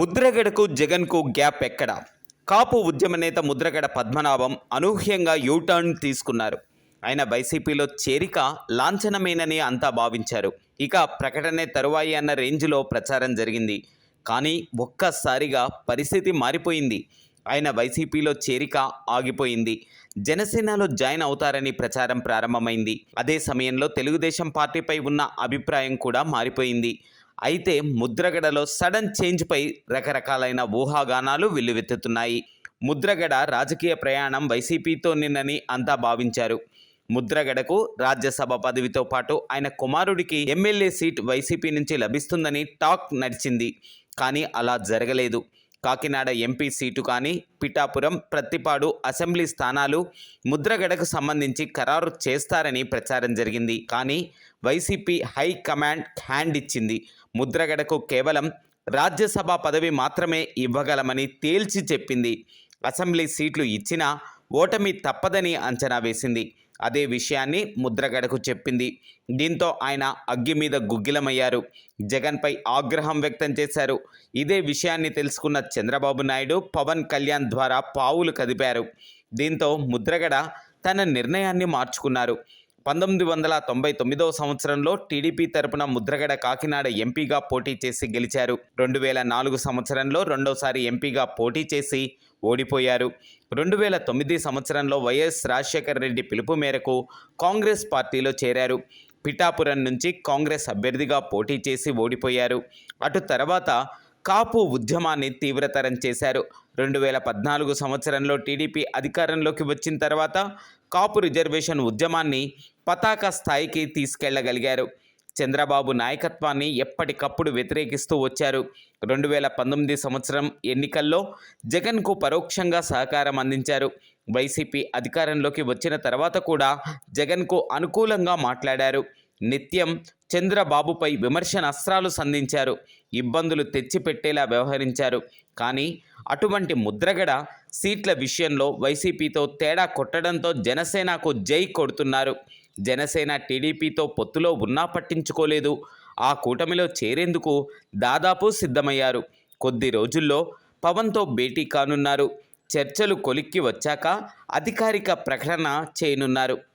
ముద్రగడకు జగన్కు గ్యాప్ ఎక్కడ? కాపు ఉద్యమ నేత ముద్రగడ పద్మనాభం అనూహ్యంగా యూటర్న్ తీసుకున్నారు. ఆయన వైసీపీలో చేరిక లాంఛనమేనని అంతా భావించారు. ఇక ప్రకటనే తరువాయి అన్న రేంజ్లో ప్రచారం జరిగింది. కానీ ఒక్కసారిగా పరిస్థితి మారిపోయింది. ఆయన వైసీపీలో చేరిక ఆగిపోయింది. జనసేనలో జాయిన్ అవుతారని ప్రచారం ప్రారంభమైంది. అదే సమయంలో తెలుగుదేశం పార్టీపై ఉన్న అభిప్రాయం కూడా మారిపోయింది. అయితే ముద్రగడలో సడన్ చేంజ్పై రకరకాలైన ఊహాగానాలు వెల్లువెత్తుతున్నాయి. ముద్రగడ రాజకీయ ప్రయాణం వైసీపీతో నిన్నని అంతా భావించారు. ముద్రగడకు రాజ్యసభ పదవితో పాటు ఆయన కుమారుడికి ఎమ్మెల్యే సీట్ వైసీపీ నుంచి లభిస్తుందని టాక్ నడిచింది. కానీ అలా జరగలేదు. కాకినాడ ఎంపీ సీటు కానీ పిఠాపురం ప్రత్తిపాడు అసెంబ్లీ స్థానాలు ముద్రగడకు సంబంధించి ఖరారు చేస్తారని ప్రచారం జరిగింది. కానీ వైసీపీ హై కమాండ్ హ్యాండ్ ఇచ్చింది. ముద్రగడకు కేవలం రాజ్యసభ పదవి మాత్రమే ఇవ్వగలమని తేల్చి చెప్పింది. అసెంబ్లీ సీట్లు ఇచ్చినా ఓటమి తప్పదని అంచనా వేసింది. అదే విషయాన్ని ముద్రగడకు చెప్పింది. దీంతో ఆయన అగ్గి మీద గుగ్గిలమయ్యారు. జగన్పై ఆగ్రహం వ్యక్తం చేశారు. ఇదే విషయాన్ని తెలుసుకున్న చంద్రబాబు నాయుడు పవన్ కళ్యాణ్ ద్వారా పావులు కదిపారు. దీంతో ముద్రగడ తన నిర్ణయాన్ని మార్చుకున్నారు. పంతొమ్మిది వందల తొంభై తొమ్మిదవ సంవత్సరంలో టీడీపీ తరపున ముద్రగడ కాకినాడ ఎంపీగా పోటీ చేసి గెలిచారు. రెండు వేల నాలుగు సంవత్సరంలో రెండోసారి ఎంపీగా పోటీ చేసి ఓడిపోయారు. రెండు వేల తొమ్మిది సంవత్సరంలో వైఎస్ రాజశేఖర రెడ్డి పిలుపు మేరకు కాంగ్రెస్ పార్టీలో చేరారు. పిఠాపురం నుంచి కాంగ్రెస్ అభ్యర్థిగా పోటీ చేసి ఓడిపోయారు. అటు తర్వాత కాపు ఉద్యమాన్ని తీవ్రతరం చేశారు. రెండు వేల పద్నాలుగు సంవత్సరంలో టీడీపీ అధికారంలోకి వచ్చిన తర్వాత కాపు రిజర్వేషన్ ఉద్యమాన్ని పతాక స్థాయికి తీసుకెళ్ళగలిగారు. చంద్రబాబు నాయకత్వాన్ని ఎప్పటికప్పుడు వ్యతిరేకిస్తూ వచ్చారు. రెండు వేల పంతొమ్మిది సంవత్సరం ఎన్నికల్లో జగన్కు పరోక్షంగా సహకారం అందించారు. వైసీపీ అధికారంలోకి వచ్చిన తర్వాత కూడా జగన్కు అనుకూలంగా మాట్లాడారు. నిత్యం చంద్రబాబుపై విమర్శన అస్త్రాలు సంధించారు. ఇబ్బందులు తెచ్చిపెట్టేలా వ్యవహరించారు. కానీ అటువంటి ముద్రగడ సీట్ల విషయంలో వైసీపీతో తేడా కొట్టడంతో జనసేనకు జై కొడుతున్నారు. జనసేన టీడీపీతో పొత్తులో ఉన్నా పట్టించుకోలేదు. ఆ కూటమిలో చేరేందుకు దాదాపు సిద్ధమయ్యారు. కొద్ది రోజుల్లో పవన్తో భేటీ కానున్నారు. చర్చలు కొలిక్కి వచ్చాక అధికారిక ప్రకటన చేయనున్నారు.